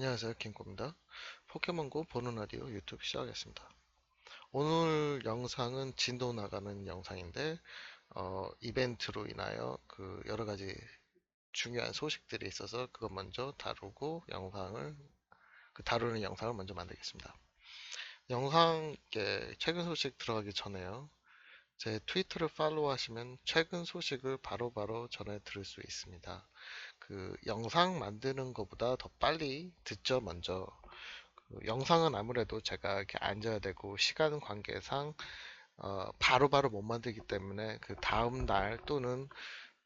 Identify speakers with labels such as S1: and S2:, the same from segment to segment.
S1: 안녕하세요. 킹코입니다. 포켓몬고 보는 라디오 유튜브 시작하겠습니다. 오늘 영상은 진도 나가는 영상인데, 어, 이벤트로 인하여 그 여러 가지 중요한 소식들이 있어서 그것 먼저 다루고 영상을, 그 다루는 영상을 먼저 만들겠습니다. 영상, 에 최근 소식 들어가기 전에요. 제 트위터를 팔로우 하시면 최근 소식을 바로바로 전해 들을 수 있습니다. 그 영상 만드는 것보다 더 빨리 듣죠, 먼저. 그 영상은 아무래도 제가 이렇게 앉아야 되고 시간 관계상 어, 바로바로 못 만들기 때문에 그 다음 날 또는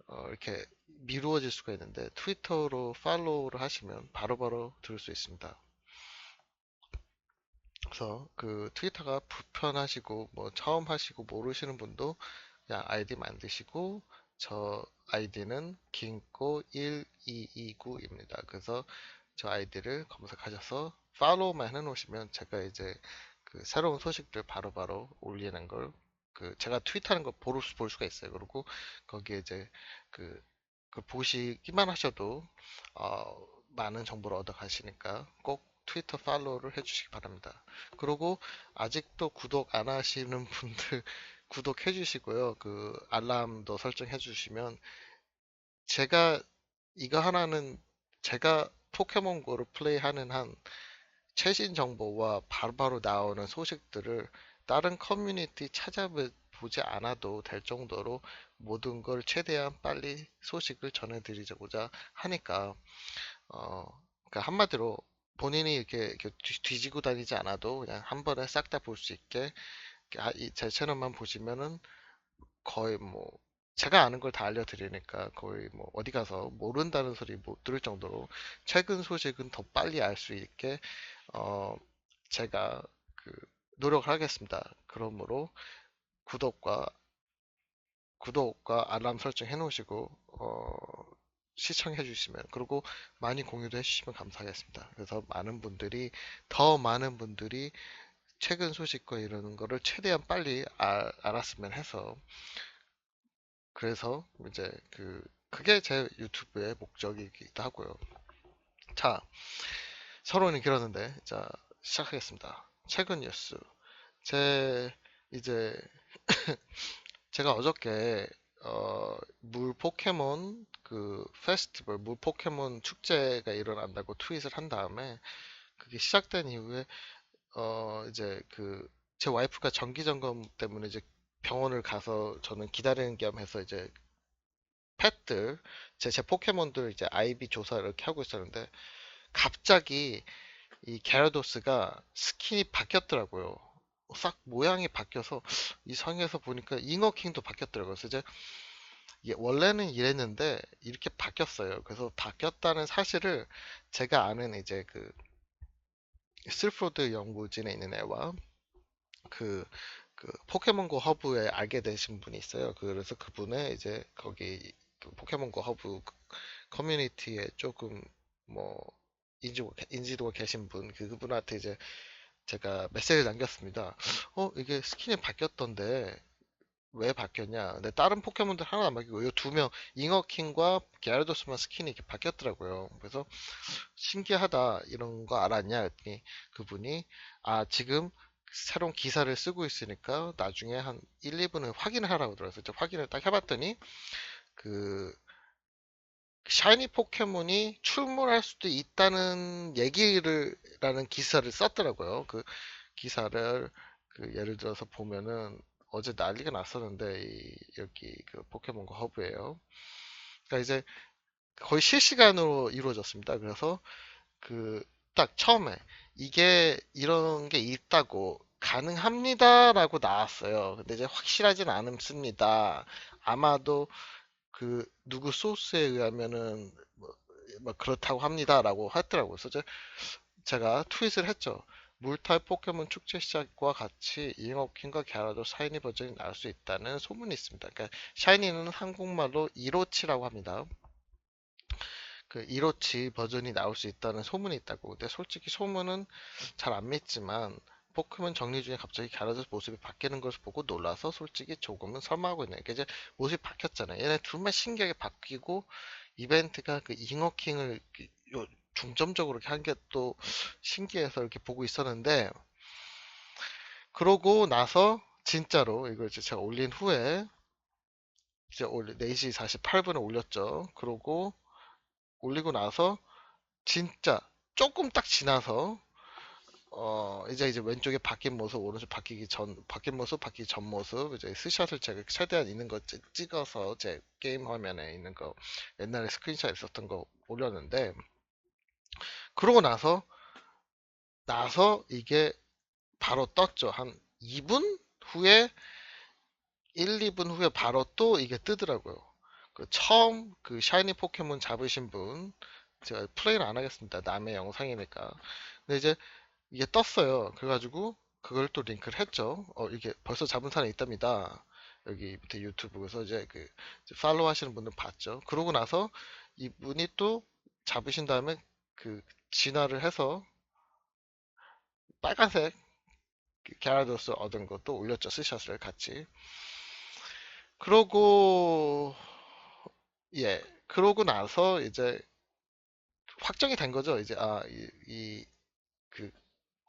S1: 어, 이렇게 미루어질 수가 있는데 트위터로 팔로우를 하시면 바로바로 들을 수 있습니다. 그래서 그 트위터가 불편하시고 뭐 처음 하시고 모르시는 분도 그냥 아이디 만드시고 저 아이디는 긴코 1229입니다. 그래서 저 아이디를 검색하셔서 팔로우만 해놓으시면 제가 이제 그 새로운 소식들 바로 바로 올리는 걸 그 제가 트윗하는 걸 볼, 볼 수가 있어요. 그리고 거기에 이제 그, 그 보시기만 하셔도 어, 많은 정보를 얻어 가시니까 꼭 트위터 팔로우를 해주시기 바랍니다. 그리고 아직도 구독 안 하시는 분들 구독해 주시고요. 그 알람도 설정해 주시면 제가 이거 하나는 제가 포켓몬고를 플레이하는 한 최신 정보와 바로바로 나오는 소식들을 다른 커뮤니티 찾아보지 않아도 될 정도로 모든 걸 최대한 빨리 소식을 전해드리고자 하니까 어 그러니까 한마디로 본인이 이렇게, 뒤지고 다니지 않아도 그냥 한 번에 싹 다 볼 수 있게 아, 제 채널만 보시면은 거의 뭐 제가 아는 걸 다 알려드리니까 거의 뭐 어디 가서 모른다는 소리 못 들을 정도로 최근 소식은 더 빨리 알 수 있게 어 제가 그 노력을 하겠습니다. 그러므로 구독과 구독과 알람 설정 해놓으시고 어 시청해 주시면 그리고 많이 공유도 해주시면 감사하겠습니다. 그래서 많은 분들이 더 많은 분들이 최근 소식과 이러는 거를 최대한 빨리 알, 알았으면 해서 그래서 이제 그 그게 제 유튜브의 목적이기도 하고요. 자, 서론이 길었는데 자 시작하겠습니다. 최근 뉴스. 제 이제 제가 어저께 어, 물 포켓몬 그 페스티벌 물 포켓몬 축제가 일어난다고 트윗을 한 다음에 그게 시작된 이후에 어 이제 그 제 와이프가 정기 점검 때문에 이제 병원을 가서 저는 기다리는 겸 해서 이제 펫들 제, 제 포켓몬들 이제 아이비 조사 이렇게 하고 있었는데 갑자기 이 게라도스가 스킨이 바뀌었더라고요. 싹 모양이 바뀌어서 이 성에서 보니까 잉어킹도 바뀌었더라고요. 그래서 이제 원래는 이랬는데 이렇게 바뀌었어요. 그래서 바뀌었다는 사실을 제가 아는 이제 그 슬프로드 연구진에 있는 애와 그, 그 포켓몬고 허브에 알게 되신 분이 있어요. 그래서 그분의 이제 거기 그 포켓몬고 허브 커뮤니티에 조금 뭐 인지, 인지도가 계신 분, 그, 그분한테 이제 제가 메시지를 남겼습니다. 어, 이게 스킨이 바뀌었던데 왜 바뀌었냐? 근데 다른 포켓몬들 하나 안 바뀌고 이 두 명, 잉어킹과 게라도스만 스킨이 이렇게 바뀌었더라고요. 그래서 신기하다 이런 거 알았냐? 했더니 그분이 아 지금 새로운 기사를 쓰고 있으니까 나중에 한 1, 2분을 확인을 하라고 들어서 확인을 딱 해봤더니 그 샤이니 포켓몬이 출몰할 수도 있다는 얘기를 라는 기사를 썼더라고요. 그 기사를 그 예를 들어서 보면은 어제 난리가 났었는데 이, 여기 그 포켓몬고 허브예요. 그러니까 이제 거의 실시간으로 이루어졌습니다. 그래서 그 딱 처음에 이게 이런 게 있다고 가능합니다라고 나왔어요. 근데 이제 확실하진 않습니다. 아마도 그 누구 소스에 의하면은 뭐, 뭐 그렇다고 합니다라고 하더라고요. 그래서 제가 트윗을 했죠. 물탈 포켓몬 축제 시작과 같이 잉어킹과 갸라도 샤이니 버전이 나올 수 있다는 소문이 있습니다. 그러니까 샤이니는 한국말로 이로치라고 합니다. 그 이로치 버전이 나올 수 있다는 소문이 있다고. 근데 솔직히 소문은 잘 안 믿지만 포켓몬 정리 중에 갑자기 갸라도 모습이 바뀌는 것을 보고 놀라서 솔직히 조금은 설마하고 있네요. 이제 모습이 바뀌었잖아요. 얘네 둘만 신기하게 바뀌고 이벤트가 그 잉어킹을 중점적으로 이렇게 한 게 또 신기해서 이렇게 보고 있었는데 그러고 나서 진짜로 이걸 이제 제가 올린 후에 이제 올 4시 48분에 올렸죠. 그러고 올리고 나서 진짜 조금 딱 지나서 어 이제 이제 왼쪽에 바뀐 모습 오른쪽 바뀌기 전 바뀐 모습 바뀌기 전 모습 이제 스샷을 제가 최대한 있는 거 찍- 찍어서 제 게임 화면에 있는 거 옛날에 스크린샷 있었던 거 올렸는데 그러고 나서 나서 이게 바로 떴죠 한 2분 후에 1, 2분 후에 바로 또 이게 뜨더라고요 그 처음 그 샤이니 포켓몬 잡으신 분 제가 플레이를 안 하겠습니다 남의 영상이니까 근데 이제 이게 떴어요. 그래가지고 그걸 또 링크를 했죠. 어, 이게 벌써 잡은 사람이 있답니다. 여기 밑에 유튜브에서 이제 그 팔로우 하시는 분들 봤죠. 그러고 나서 이분이 또 잡으신 다음에 그 진화를 해서 빨간색 그 갸라도스 얻은 것도 올렸죠. 스샷을 같이. 그러고 예. 그러고 나서 이제 확정이 된 거죠. 이제 아, 이, 이그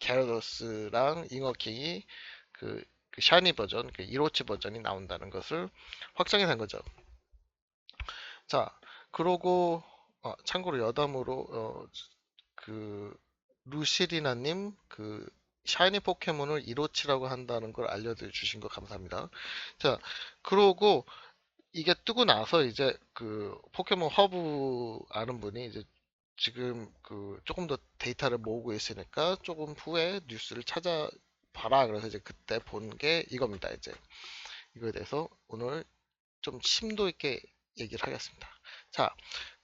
S1: 갸라도스랑 잉어킹이 그, 그 샤니 버전, 그 1호치 버전이 나온다는 것을 확정이 된 거죠. 자, 그러고 어, 참고로 여담으로 어, 그 루시리나님 그 샤이니 포켓몬을 1호치라고 한다는 걸 알려주신 거 감사합니다. 자, 그러고 이게 뜨고 나서 이제 그 포켓몬 허브 아는 분이 이제 지금 그 조금 더 데이터를 모으고 있으니까 조금 후에 뉴스를 찾아봐라. 그래서 이제 그때 본 게 이겁니다. 이제 이거에 대해서 오늘 좀 심도 있게 얘기를 하겠습니다. 자,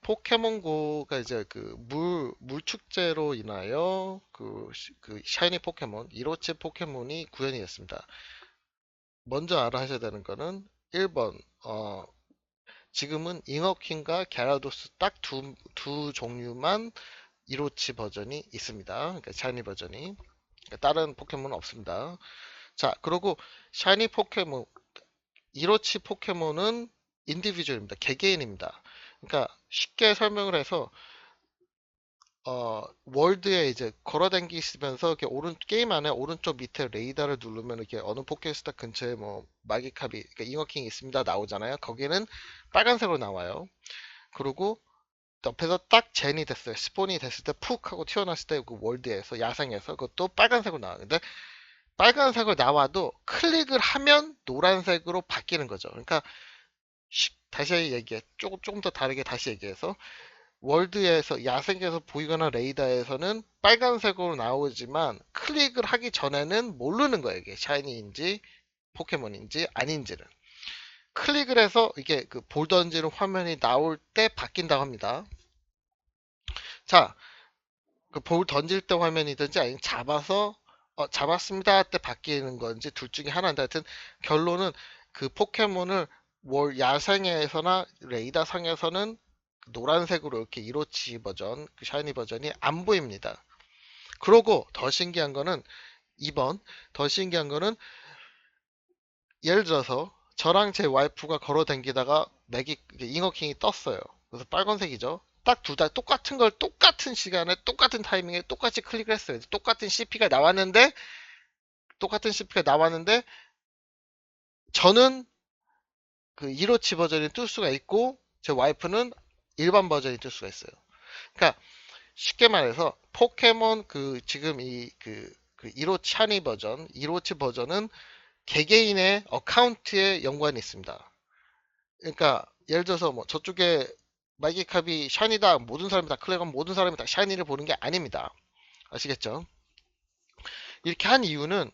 S1: 포켓몬고가 이제 그 물, 물 축제로 인하여 그, 시- 그 샤이니 포켓몬, 1호치 포켓몬이 구현이 됐습니다. 먼저 알아하셔야 되는 거는 1번, 어, 지금은 잉어킹과 갸라도스 딱 두 두 종류만 1호치 버전이 있습니다. 그러니까 샤이니 버전이. 그러니까 다른 포켓몬은 없습니다. 자, 그리고 샤이니 포켓몬 1호치 포켓몬은 인디비주얼입니다. 개개인입니다. 그러니까 쉽게 설명을 해서 어, 월드에 이제 걸어다니시면서 이렇게 오른 게임 안에 오른쪽 밑에 레이더를 누르면 이렇게 어느 포켓스타 근처에 뭐 마기카비, 그러니까 잉어킹이 있습니다 나오잖아요. 거기는 빨간색으로 나와요. 그리고 옆에서 딱 젠이 됐어요. 스폰이 됐을 때 푹 하고 튀어나왔을 때 그 월드에서 야생에서 그것도 빨간색으로 나와요.근데 빨간색으로 나와도 클릭을 하면 노란색으로 바뀌는 거죠. 그러니까 쉽- 다시 얘기해 조금 조금 더 다르게 다시 얘기해서 월드에서 야생에서 보이거나 레이더에서는 빨간색으로 나오지만 클릭을 하기 전에는 모르는 거예요. 이게 샤이니인지 포켓몬인지 아닌지를. 클릭을 해서 이게 그 볼 던지는 화면이 나올 때 바뀐다고 합니다. 자, 그 볼 던질 때 화면이든지 아니면 잡아서 어, 잡았습니다 할때 바뀌는 건지 둘 중에 하나인데 하여튼 결론은 그 포켓몬을 월 야생에서나 레이더 상에서는 노란색으로 이렇게 1호치 버전, 그 샤이니 버전이 안 보입니다. 그러고 더 신기한 거는 2번, 더 신기한 거는 예를 들어서 저랑 제 와이프가 걸어 다니다가 맥이 잉어킹이 떴어요. 그래서 빨간색이죠. 딱 둘 다 똑같은 걸 똑같은 시간에 똑같은 타이밍에 똑같이 클릭을 했어요. 똑같은 CP가 나왔는데 똑같은 CP가 나왔는데 저는 그 1호치 버전이 뜰 수가 있고 제 와이프는 일반 버전이 뜰 수가 있어요. 그러니까 쉽게 말해서 포켓몬 그 지금 이그 그 1호 샤니 버전, 1호치 버전은 개개인의 어카운트에 연관이 있습니다. 그러니까 예를 들어서 뭐 저쪽에 마이기캅이 샤니다 모든 사람이 다 클릭하면 모든 사람이 다 샤니를 보는 게 아닙니다. 아시겠죠? 이렇게 한 이유는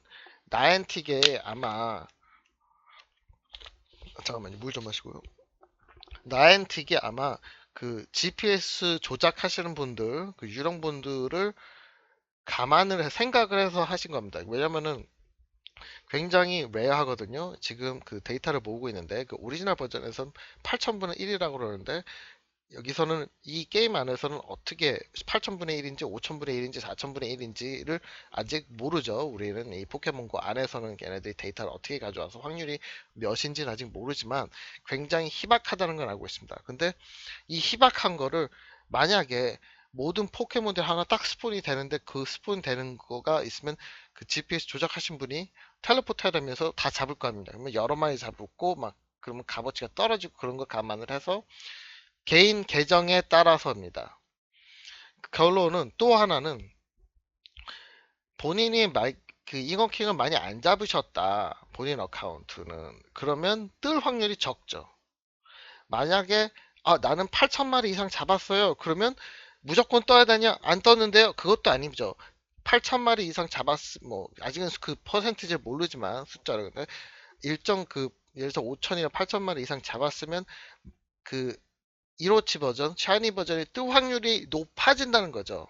S1: 나엔틱에 아마 잠깐만요 물 좀 마시고요. 나엔틱이 아마 그 GPS 조작하시는 분들, 그 유령 분들을 감안을 해- 생각을 해서 하신 겁니다. 왜냐면은 굉장히 레어하거든요. 지금 그 데이터를 모으고 있는데 그 오리지널 버전에선 8000분의 1이라고 그러는데 여기서는 이 게임 안에서는 어떻게 8000분의 1인지 5000분의 1인지 4000분의 1인지를 아직 모르죠. 우리는 이 포켓몬고 안에서는 걔네들이 데이터를 어떻게 가져와서 확률이 몇인지는 아직 모르지만 굉장히 희박하다는 걸 알고 있습니다. 근데 이 희박한 거를 만약에 모든 포켓몬들 하나 딱 스폰이 되는데 그 스폰 되는 거가 있으면 그 GPS 조작하신 분이 텔레포트 하면서 다 잡을 거 아닙니다. 그러면 여러 마리 잡고 막 그러면 값어치가 떨어지고 그런 거 감안을 해서 개인 계정에 따라서입니다. 결론은 또 하나는 본인이 말, 그 잉어킹을 많이 안 잡으셨다. 본인 어카운트는. 그러면 뜰 확률이 적죠. 만약에 아, 나는 8천마리 이상 잡았어요. 그러면 무조건 떠야 되냐? 안 떴는데요. 그것도 아니죠. 8천마리 이상 잡았, 뭐, 아직은 그 퍼센티지를 모르지만, 숫자를. 근데 일정 그, 예를 들어서 5천이나 8천마리 이상 잡았으면, 그, 1호치 버전, 샤이니 버전이 뜰 확률이 높아진다는 거죠.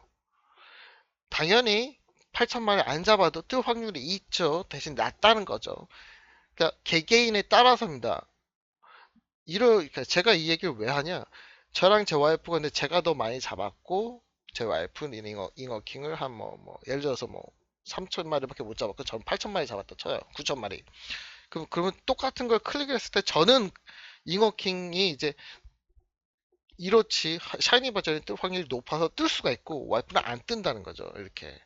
S1: 당연히 8천마리 안 잡아도 뜰 확률이 있죠. 대신 낮다는 거죠. 그러니까 개개인에 따라서입니다. 이러, 그러니까 제가 이 얘기를 왜 하냐? 저랑 제 와이프가 근데 제가 더 많이 잡았고 제 와이프는 잉어, 잉어킹을 한 뭐, 뭐 예를 들어서 뭐 3천 마리밖에 못 잡았고 전 8천 마리 잡았다 쳐요. 9천 마리. 그럼 그러면 똑같은 걸 클릭했을 때 저는 잉어킹이 이제 1호치 샤이니 버전이 뜰 확률이 높아서 뜰 수가 있고 와이프는 안 뜬다는 거죠. 이렇게.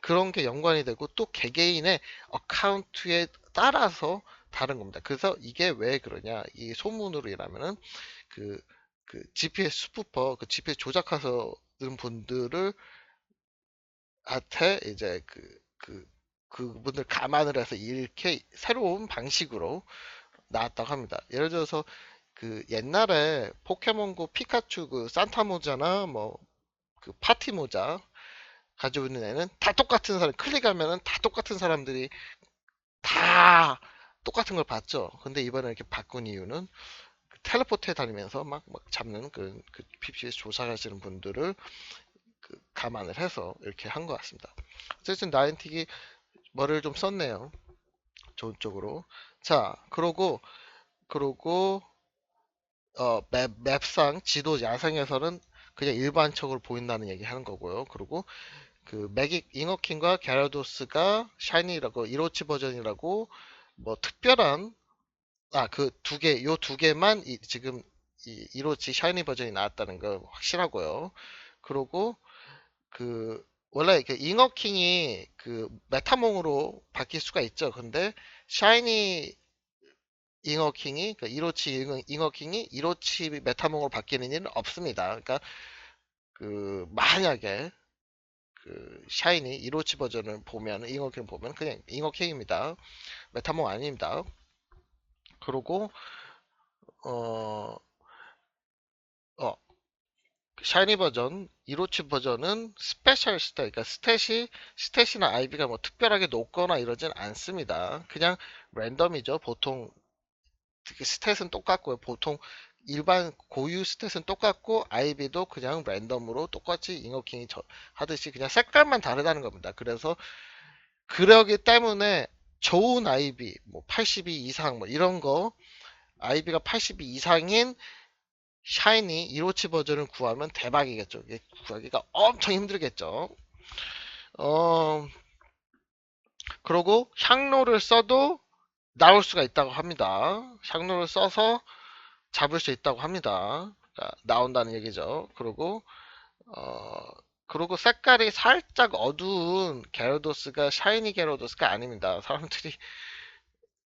S1: 그런 게 연관이 되고 또 개개인의 어카운트에 따라서 다른 겁니다. 그래서 이게 왜 그러냐? 이 소문으로 인하면은 그, 그 GPS 스푸퍼, 그 GPS 조작하는 분들을 한테 이제 그, 그, 그분들 감안을 해서 이렇게 새로운 방식으로 나왔다고 합니다. 예를 들어서 그 옛날에 포켓몬고 피카츄 그 산타 모자나 뭐 그 파티 모자 가지고 있는 애는 다 똑같은 사람 클릭하면은 다 똑같은 사람들이 다 똑같은 걸 봤죠. 근데 이번에 이렇게 바꾼 이유는 그 텔레포트에 다니면서 막, 막 잡는 그, 그 PPS 조사하시는 분들을 그 감안을 해서 이렇게 한 것 같습니다. 어쨌든 나인틱이 머리를 좀 썼네요. 좋은 쪽으로. 자, 그러고, 그러고, 어, 맵, 맵상 지도 야생에서는 그냥 일반적으로 보인다는 얘기 하는 거고요. 그리고 그 매직 잉어킹과 갸라도스가 샤이니라고 1호치 버전이라고 뭐 특별한 아 그 두 개 요 두 개만 이, 지금 이 1호치 샤이니 버전이 나왔다는 거 확실하고요. 그리고 그 원래 그 잉어킹이 그 메타몽으로 바뀔 수가 있죠. 근데 샤이니 잉어킹이 그 1호치 잉어킹이 1호치 메타몽으로 바뀌는 일은 없습니다. 그러니까 그 만약에 그 샤이니 1호치 버전을 보면 잉어킹 보면 그냥 잉어킹입니다. 메타몽 아닙니다. 그리고 어, 어 샤이니 버전 1호치 버전은 스페셜 스탯 그러니까 스탯이 스탯이나 아이비가 뭐 특별하게 높거나 이러진 않습니다. 그냥 랜덤이죠. 보통 특히 스탯은 똑같고요. 보통 일반 고유 스탯은 똑같고 아이비도 그냥 랜덤으로 똑같이 잉어킹이 하듯이 그냥 색깔만 다르다는 겁니다. 그래서 그러기 때문에 좋은 아이비 뭐82 이상 뭐 이런 거 아이비가 82 이상인 샤이니 1호치 버전을 구하면 대박이겠죠. 이게 구하기가 엄청 힘들겠죠. 어, 그리고 향로를 써도 나올 수가 있다고 합니다. 향로를 써서 잡을 수 있다고 합니다. 그러니까 나온다는 얘기죠. 그리고 어 그리고 색깔이 살짝 어두운 게로도스가 샤이니 게로도스가 아닙니다. 사람들이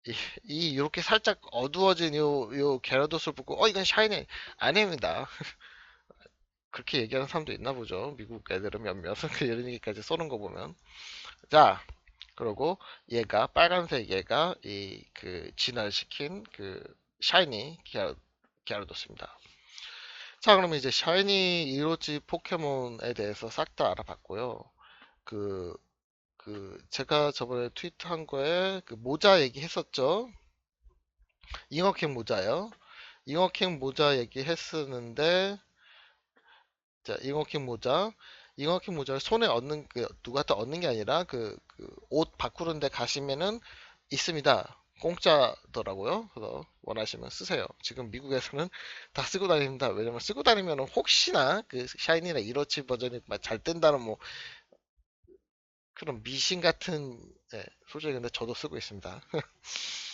S1: 이, 이 이렇게 살짝 어두워진 요, 요 게로도스를 보고 어 이건 샤이니 아닙니다. 그렇게 얘기하는 사람도 있나 보죠. 미국 애들은 몇몇은 그 이런 얘기까지 쏘는 거 보면 자 그리고 얘가 빨간색 얘가 이 그 진화시킨 그 샤이니 기아르도스입니다. 자, 그러면 이제 샤이니 이로치 포켓몬에 대해서 싹 다 알아봤고요. 그, 그, 제가 저번에 트위트 한 거에 그 모자 얘기했었죠. 잉어킹 모자요. 잉어킹 모자 얘기했었는데, 자, 잉어킹 모자. 잉어킹 모자를 손에 얻는, 그, 누구한테 얻는 게 아니라 그, 그옷 바꾸는 데 가시면은 있습니다. 공짜더라고요. 그래서 원하시면 쓰세요. 지금 미국에서는 다 쓰고 다닙니다. 왜냐면 쓰고 다니면 혹시나 그 샤이니나 이로치 버전이 잘 뜬다는 뭐 그런 미신 같은 네, 소재 근데 저도 쓰고 있습니다.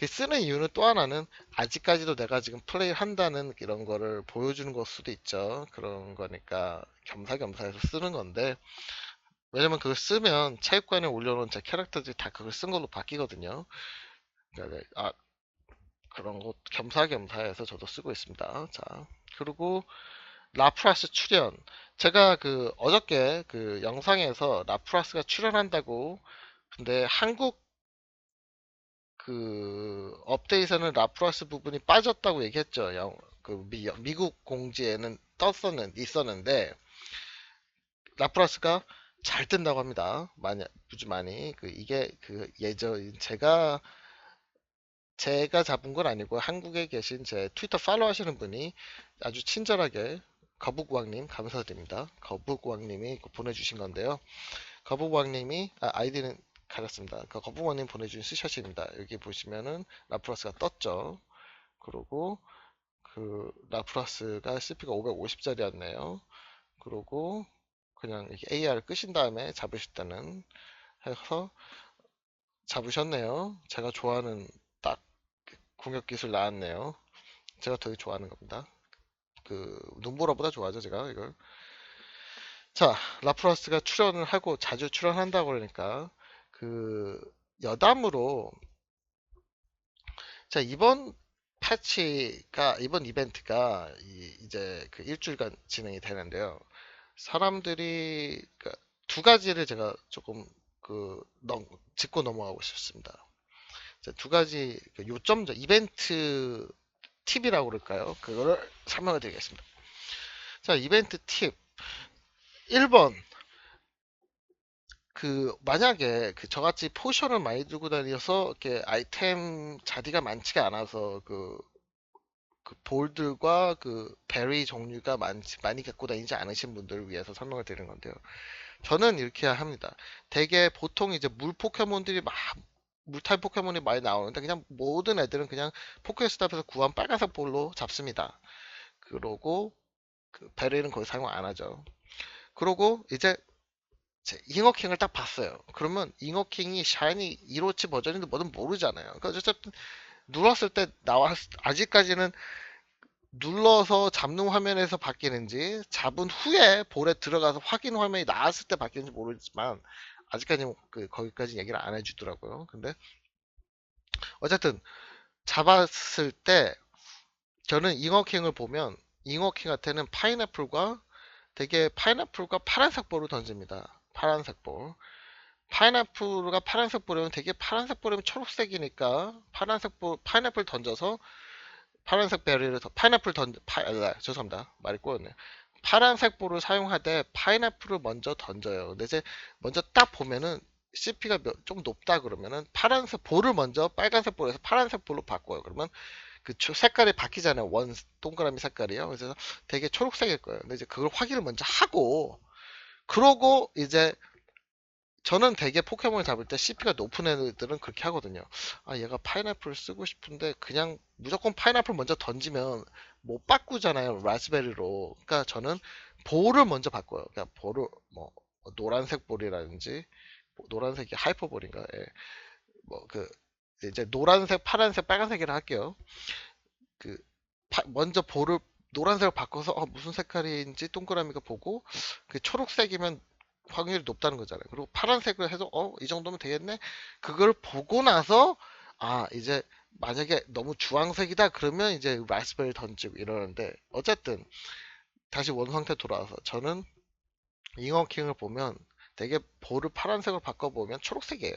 S1: 그 쓰는 이유는 또 하나는 아직까지도 내가 지금 플레이 한다는 이런 거를 보여주는 걸 수도 있죠. 그런 거니까 겸사겸사해서 쓰는 건데 왜냐면 그걸 쓰면 체육관에 올려놓은 제 캐릭터들이 다 그걸 쓴 걸로 바뀌거든요. 그러니까 네, 아 그런 거 겸사겸사해서 저도 쓰고 있습니다. 자 그리고 라프라스 출연 제가 그 어저께 그 영상에서 라프라스가 출연한다고 근데 한국 그 업데이트에는 라프라스 부분이 빠졌다고 얘기했죠. 영, 그 미, 미국 공지에는 떴었는 있었는데 라프라스가 잘 뜬다고 합니다. 많이 아주 많이 그 이게 그 예전 제가 제가 잡은 건 아니고 한국에 계신 제 트위터 팔로우 하시는 분이 아주 친절하게 거북왕님 감사드립니다. 거북왕님이 보내주신 건데요. 거북왕님이 아, 아이디는 가렸습니다. 그 거북왕님 보내주신 스샷입니다. 여기 보시면은 라프라스가 떴죠. 그리고 그 라프라스가 CP가 550짜리였네요. 그리고 그냥 AR을 끄신 다음에 잡으실 때는 해서 잡으셨네요. 제가 좋아하는 딱 공격 기술 나왔네요. 제가 되게 좋아하는 겁니다. 그 눈보라보다 좋아하죠 제가 이걸. 자 라프라스가 출연을 하고 자주 출연한다고 그러니까 그 여담으로 자 이번 패치가 이번 이벤트가 이, 이제 그 일주일간 진행이 되는데요. 사람들이 그두 가지를 제가 조금 그 넘, 짚고 넘어가고 싶습니다. 자, 두 가지 그 요점 이벤트 팁이라고 그럴까요? 그거를 설명을 드리겠습니다. 자, 이벤트 팁 1번 그 만약에 그 저같이 포션을 많이 들고 다녀서 이렇게 아이템 자리가 많지가 않아서 그, 그 볼들과 그 베리 종류가 많지 많이 갖고 다니지 않으신 분들을 위해서 설명을 드리는 건데요. 저는 이렇게 합니다. 대개 보통 이제 물 포켓몬들이 막 물타입 포켓몬이 많이 나오는데 그냥 모든 애들은 그냥 포켓스탑에서 구한 빨간색 볼로 잡습니다. 그러고 그 베리는 거의 사용 안 하죠. 그러고 이제 제 잉어킹을 딱 봤어요. 그러면 잉어킹이 샤이니 1호치 버전인데 뭐든 모르잖아요. 그러니까 어쨌든 눌렀을 때 나왔 아직까지는 눌러서 잡는 화면에서 바뀌는지 잡은 후에 볼에 들어가서 확인 화면이 나왔을 때 바뀌는지 모르지만 아직까지 그 거기까지 얘기를 안 해주더라고요. 근데 어쨌든 잡았을 때 저는 잉어킹을 보면 잉어킹한테는 파인애플과 되게 파인애플과 파란색 볼을 던집니다. 파란색 볼. 파인애플과 파란색 볼이면 되게 파란색 볼이면 초록색이니까 파란색 볼 파인애플 던져서 파란색 베리를 더, 파인애플 던 파, 아, 죄송합니다. 말이 꼬였네. 파란색 볼을 사용하되 파인애플을 먼저 던져요. 근데 이제 먼저 딱 보면은 CP가 좀 높다 그러면은 파란색 볼을 먼저 빨간색 볼에서 파란색 볼로 바꿔요. 그러면 그 색깔이 바뀌잖아요. 원 동그라미 색깔이요. 그래서 되게 초록색일 거예요. 근데 이제 그걸 확인을 먼저 하고 그러고 이제 저는 되게 포켓몬을 잡을 때 CP가 높은 애들은 그렇게 하거든요. 아, 얘가 파인애플 쓰고 싶은데 그냥 무조건 파인애플 먼저 던지면 못 바꾸잖아요. 라즈베리로. 그러니까 저는 볼을 먼저 바꿔요. 그러니까 볼을 뭐 노란색 볼이라든지 뭐 노란색이 하이퍼볼인가? 예. 뭐그 이제 노란색, 파란색, 빨간색이라 할게요. 그 파, 먼저 볼을 노란색을 바꿔서 어, 무슨 색깔인지 동그라미가 보고 그 초록색이면 확률이 높다는 거잖아요. 그리고 파란색을 해서 어, 이 정도면 되겠네. 그걸 보고 나서 아, 이제 만약에 너무 주황색이다 그러면 이제 라스베리 던지고 이러는데 어쨌든 다시 원 상태 돌아와서 저는 잉어킹을 보면 되게 볼을 파란색으로 바꿔보면 초록색이에요.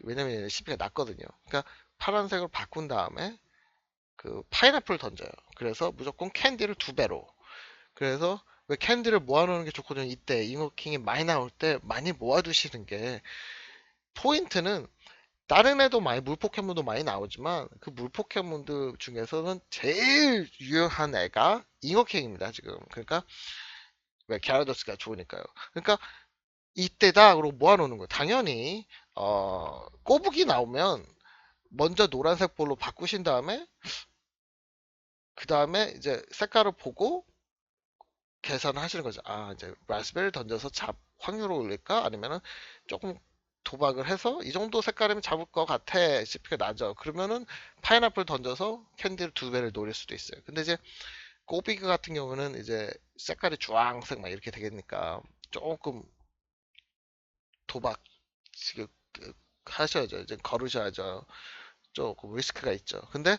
S1: 왜냐면 CP가 낮거든요. 그러니까 파란색으로 바꾼 다음에 그 파인애플 던져요. 그래서 무조건 캔디를 두 배로. 그래서 왜 캔디를 모아놓는 게 좋거든요. 이때 잉어킹이 많이 나올 때 많이 모아두시는 게 포인트는 다른 애도 많이 물 포켓몬도 많이 나오지만 그 물 포켓몬들 중에서는 제일 유용한 애가 잉어킹입니다. 지금 그러니까 왜 갸라도스가 좋으니까요. 그러니까 이때다 그러고 모아놓는 거예요. 당연히 어, 꼬북이 나오면 먼저 노란색 볼로 바꾸신 다음에 그 다음에 이제 색깔을 보고 계산을 하시는 거죠. 아, 이제 라스베리를 던져서 잡 확률을 올릴까? 아니면은 조금 도박을 해서 이 정도 색깔이면 잡을 것 같아. CP가 낮아. 그러면은 파인애플 던져서 캔디를 두 배를 노릴 수도 있어요. 근데 이제 꼬비그 같은 경우는 이제 색깔이 주황색 막 이렇게 되니까 조금 도박 지금 그 하셔야죠. 이제 걸으셔야죠. 조금 리스크가 있죠. 근데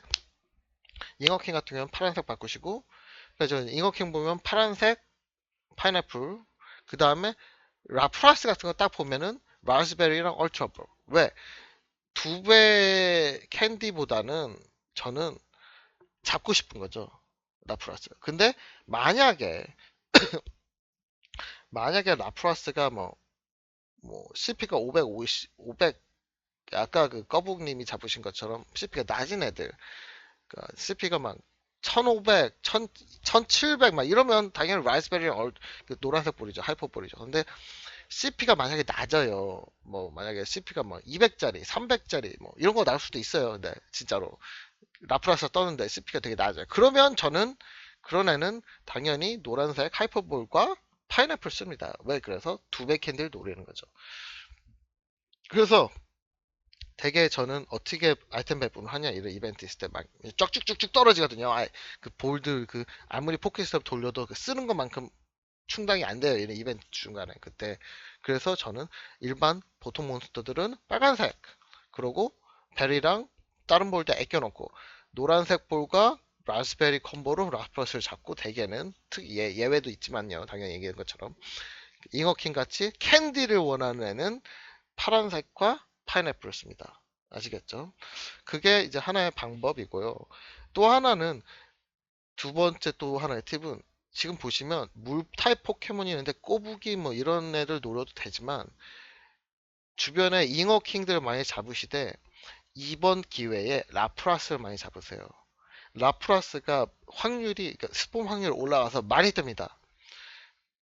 S1: 잉어킹 같은 경우는 파란색 바꾸시고 그래서 잉어킹 보면 파란색 파인애플 그 다음에 라프라스 같은 거 딱 보면은 라즈베리랑 얼트라블 왜? 두 배 캔디보다는 저는 잡고 싶은 거죠. 라프라스. 근데 만약에 만약에 라프라스가 뭐, 뭐, CP가 550, 500, 아까 그 꺼북님이 잡으신 것처럼 CP가 낮은 애들, 그러니까 CP가 막 1500, 1000, 1700, 막 이러면 당연히 라이스베리랑 얼, 그 노란색 볼이죠. 하이퍼 볼이죠. 근데 CP가 만약에 낮아요. 뭐, 만약에 CP가 뭐 200짜리, 300짜리, 뭐, 이런 거 나올 수도 있어요. 근데, 진짜로. 라프라스 떠는데 CP가 되게 낮아요. 그러면 저는, 그런 애는 당연히 노란색 하이퍼볼과 파인애플 씁니다. 왜? 그래서 두 배 캔디를 노리는 거죠. 그래서 되게 저는 어떻게 아이템 배분을 하냐 이런 이벤트 있을 때막 쩍쭉쭉쭉 떨어지거든요. 아, 그 볼들 그 아무리 포켓스톱 돌려도 그 쓰는 것만큼 충당이 안 돼요. 이런 이벤트 중간에 그때 그래서 저는 일반 보통 몬스터들은 빨간색 그리고 베리랑 다른 볼때 아껴놓고 노란색 볼과 라스베리 콤보로 라프러스를 잡고 대개는 특 예, 예외도 있지만요. 당연히 얘기한 것처럼 잉어킹 같이 캔디를 원하는 애는 파란색과 파인애플을 씁니다. 아시겠죠? 그게 이제 하나의 방법이고요. 또 하나는 두 번째 또 하나의 팁은 지금 보시면 물 타입 포켓몬이 있는데 꼬부기 뭐 이런 애들 노려도 되지만 주변에 잉어킹들 많이 잡으시되 이번 기회에 라프라스를 많이 잡으세요. 라프라스가 확률이 그러니까 스폰 확률 올라가서 많이 뜹니다.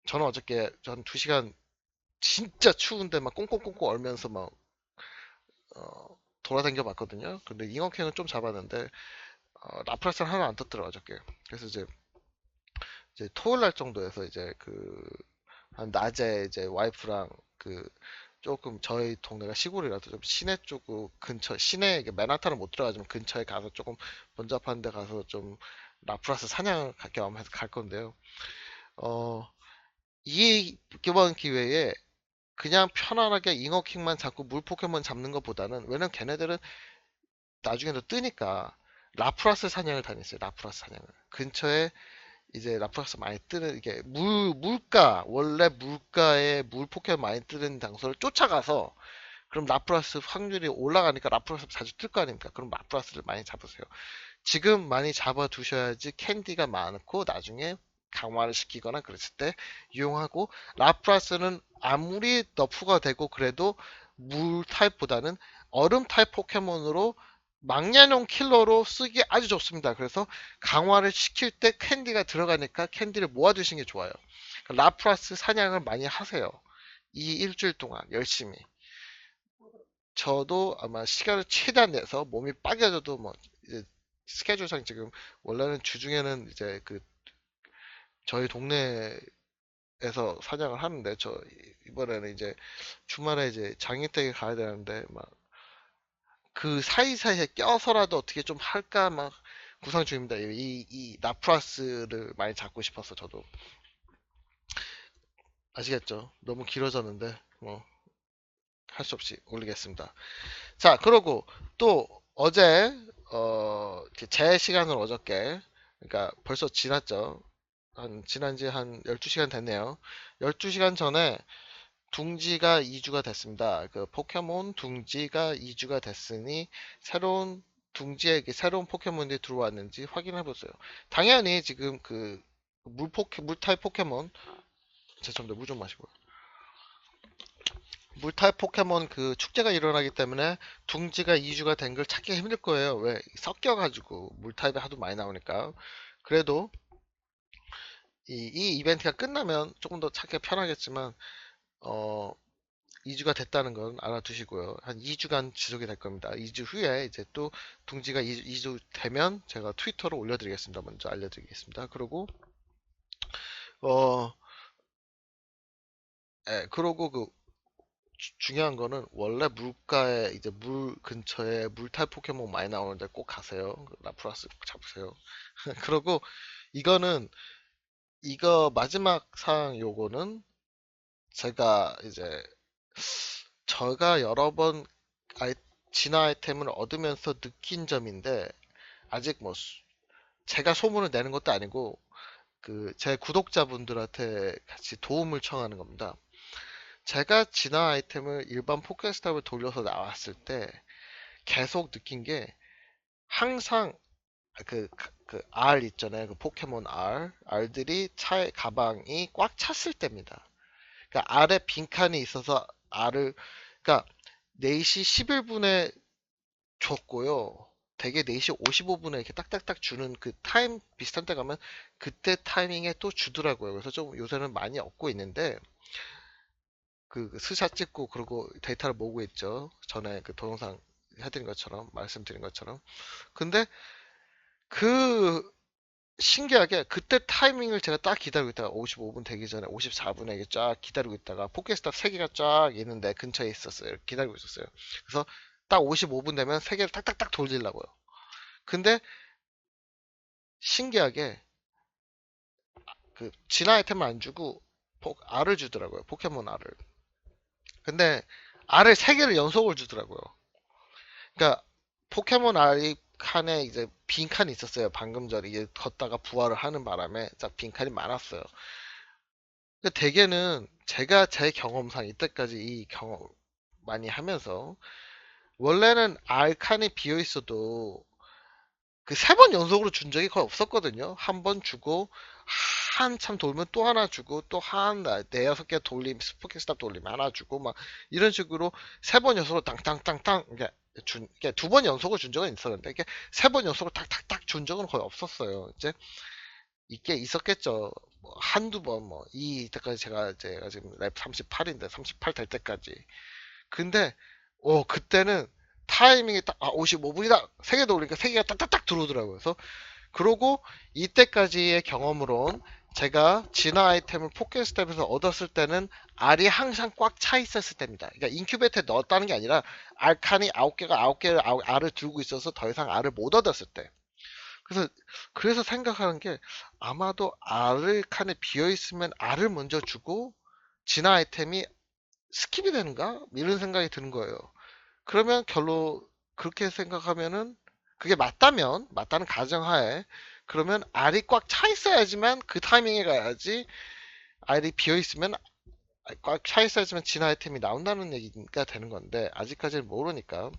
S1: 저는 어저께 전 2시간 진짜 추운데 막 꽁꽁꽁꽁 얼면서 막 어, 돌아다녀 봤거든요. 근데 잉어캔은 좀 잡았는데 어, 라프라스는 하나 안 떴더라고요 어저께. 그래서 이제 이제 토요일 날 정도에서 이제 그 한 낮에 이제 와이프랑 그 조금 저희 동네가 시골이라서 좀 시내 쪽 근처 시내 맨하탄은 못 들어가지만 근처에 가서 조금 번잡한 데 가서 좀 라프라스 사냥을 겸해서 갈 건데요. 어, 이 이번 기회에 그냥 편안하게 잉어킹만 잡고 물 포켓몬 잡는 것보다는 왜냐면 걔네들은 나중에도 뜨니까 라프라스 사냥을 다녔어요. 라프라스 사냥을 근처에 이제 라프라스 많이 뜨는 이게 물 물가 원래 물가에 물 포켓 많이 뜨는 장소를 쫓아가서 그럼 라프라스 확률이 올라가니까 라프라스 자주 뜰 거 아닙니까? 그럼 라프라스를 많이 잡으세요. 지금 많이 잡아 두셔야지 캔디가 많고 나중에 강화를 시키거나 그랬을 때 이용하고 라프라스는 아무리 너프가 되고 그래도 물 타입보다는 얼음 타입 포켓몬으로 망년용 킬러로 쓰기 아주 좋습니다. 그래서 강화를 시킬 때 캔디가 들어가니까 캔디를 모아두시는 게 좋아요. 그러니까 라프라스 사냥을 많이 하세요. 이 일주일 동안 열심히. 저도 아마 시간을 최대한 내서 몸이 빠겨져도 뭐 스케줄상 지금 원래는 주중에는 이제 그 저희 동네 에서 사냥을 하는데 저 이번에는 이제 주말에 이제 장인댁에 가야 되는데 막 그 사이사이에 껴서라도 어떻게 좀 할까 막 구상 중입니다. 이, 이 나프라스를 많이 잡고 싶어서 저도 아시겠죠? 너무 길어졌는데 뭐 할 수 없이 올리겠습니다. 자, 그러고 또 어제 어, 제 시간을 어저께 그러니까 벌써 지났죠. 한 지난 지 한 12시간 됐네요. 12시간 전에 둥지가 2주가 됐습니다. 그 포켓몬 둥지가 2주가 됐으니 새로운 둥지에 새로운 포켓몬이 들어왔는지 확인해 보세요. 당연히 지금 그 물포켓 물타입 포켓몬 죄송합니다. 물 좀 마시고요. 물타입 포켓몬 그 축제가 일어나기 때문에 둥지가 2주가 된 걸 찾기 힘들 거예요. 왜? 섞여가지고 물타입이 하도 많이 나오니까. 그래도 이, 이 이벤트가 끝나면 조금 더 찾기 편하겠지만 어 2주가 됐다는 건 알아두시고요. 한 2주간 지속이 될 겁니다. 2주 후에 이제 또 둥지가 2주, 2주 되면 제가 트위터로 올려드리겠습니다. 먼저 알려드리겠습니다. 그리고 어, 예, 그러고 그 주- 중요한 거는 원래 물가에 이제 물 근처에 물탈 포켓몬 많이 나오는데 꼭 가세요. 라프라스 꼭 잡으세요. 그리고 이거는 이거 마지막 사항 요거는 제가 이제 제가 여러 번 아이, 진화 아이템을 얻으면서 느낀 점인데 아직 뭐 수- 제가 소문을 내는 것도 아니고 그 제 구독자분들한테 같이 도움을 청하는 겁니다. 제가 진화 아이템을 일반 포켓스탑을 돌려서 나왔을 때 계속 느낀 게 항상 그, 그 R 있잖아요. 그 포켓몬 R. R들이 차에 가방이 꽉 찼을 때입니다. 그러니까 R에 빈칸이 있어서 R을, 그러니까 4시 11분에 줬고요. 되게 4시 55분에 이렇게 딱딱딱 주는 그 타임 비슷한 때 가면 그때 타이밍에 또 주더라고요. 그래서 좀 요새는 많이 얻고 있는데 그 스샷 찍고 그러고 데이터를 모으고 있죠. 전에 그 동영상 해드린 것처럼 말씀드린 것처럼. 근데 그 신기하게 그때 타이밍을 제가 딱 기다리고 있다가 55분 되기 전에 54분에 쫙 기다리고 있다가 포켓스탑 3개가 쫙 있는데 근처에 있었어요. 기다리고 있었어요. 그래서 딱 55분 되면 3개를 딱딱딱 돌리려고요. 근데 신기하게 그 진화 아이템을 안 주고 포- R을 주더라고요. 포켓몬 R을. 근데 R을 3개를 연속으로 주더라고요. 그러니까 포켓몬 R이 칸에 이제 빈 칸이 있었어요. 방금 전에 이게 걷다가 부활을 하는 바람에 딱빈 칸이 많았어요. 근데 대개는 제가 제 경험상 이때까지 이 경험 많이 하면서 원래는 R 칸이 비어 있어도 그 세 번 연속으로 준 적이 거의 없었거든요. 한 번 주고 한참 돌면 또 하나 주고 또 한 네 여섯 개 돌림 스포켓스탑 돌리면 하나 주고 막 이런 식으로 세 번 연속으로 땅땅땅땅 준, 이게 두번 연속으로 준 적은 있었는데 이게 세 번 연속으로 탁탁탁 준 적은 거의 없었어요. 이제 있게 있었겠죠. 뭐 한두 번 뭐 이 때까지 제가 제가 지금 랩 38인데 38 될 때까지. 근데 어 그때는 타이밍이 딱 아, 55분이다. 세개 돌리니까 세 개가 딱딱딱 들어오더라고요. 그래서 그러고 이때까지의 경험으론 제가 진화 아이템을 포켓 스텝에서 얻었을 때는 알이 항상 꽉 차 있었을 때입니다. 그러니까 인큐베이터에 넣었다는 게 아니라 알칸이 9개가 9개를 알을 들고 있어서 더 이상 알을 못 얻었을 때. 그래서 그래서 생각하는 게 아마도 알을 칸에 비어 있으면 알을 먼저 주고 진화 아이템이 스킵이 되는가? 이런 생각이 드는 거예요. 그러면 결론 그렇게 생각하면은 그게 맞다면 맞다는 가정하에 그러면 알이 꽉 차 있어야지만 그 타이밍에 가야지 알이 비어 있으면 꽉 차 있어야지만 진화 아이템이 나온다는 얘기가 되는 건데 아직까지는 모르니까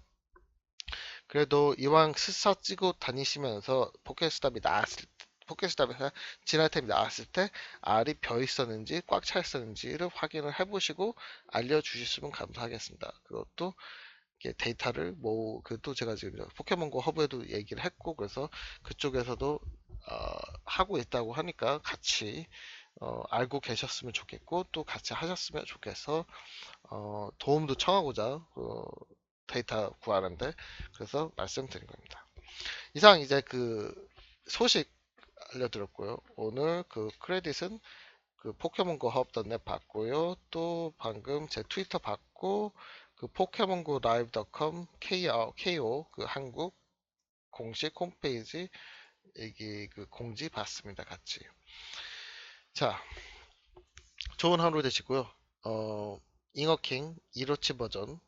S1: 그래도 이왕 스사 찍고 다니시면서 포켓스탑이 나왔을 때 포켓스탑에서 진화 아이템이 나왔을 때 알이 비어 있었는지 꽉 차 있었는지를 확인을 해보시고 알려주셨으면 감사하겠습니다. 그것도 데이터를 뭐 그또 제가 지금 포켓몬고 허브에도 얘기를 했고 그래서 그쪽에서도 어, 하고 있다고 하니까 같이 어, 알고 계셨으면 좋겠고 또 같이 하셨으면 좋겠어 어, 도움도 청하고자 어, 데이터 구하는데 그래서 말씀드린 겁니다. 이상 이제 그 소식 알려드렸고요. 오늘 그 크레딧은 그 포켓몬고 허브.net 봤고요. 또 방금 제 트위터 봤고 그 포켓몬고 라이브.com KO 그 한국 공식 홈페이지 여기 그 공지 봤습니다. 같이. 자, 좋은 하루 되시고요. 어, 잉어킹 1호치 버전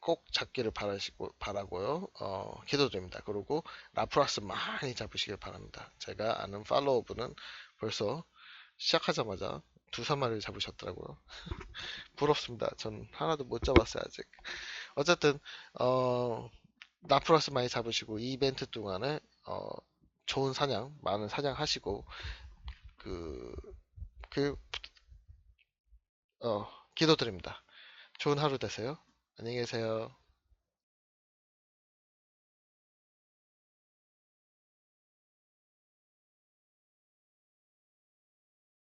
S1: 꼭 잡기를 바라시고 바라고요. 어, 기도드립니다. 그리고 라프라스 많이 잡으시길 바랍니다. 제가 아는 팔로워분은 벌써 시작하자마자 두세 마리를 잡으셨더라고요. 부럽습니다. 전 하나도 못 잡았어요 아직. 어쨌든 어, 라프라스 많이 잡으시고 이 이벤트 동안에 어, 좋은 사냥, 많은 사냥 하시고 그, 그, 어, 기도드립니다. 좋은 하루 되세요. 안녕히 계세요.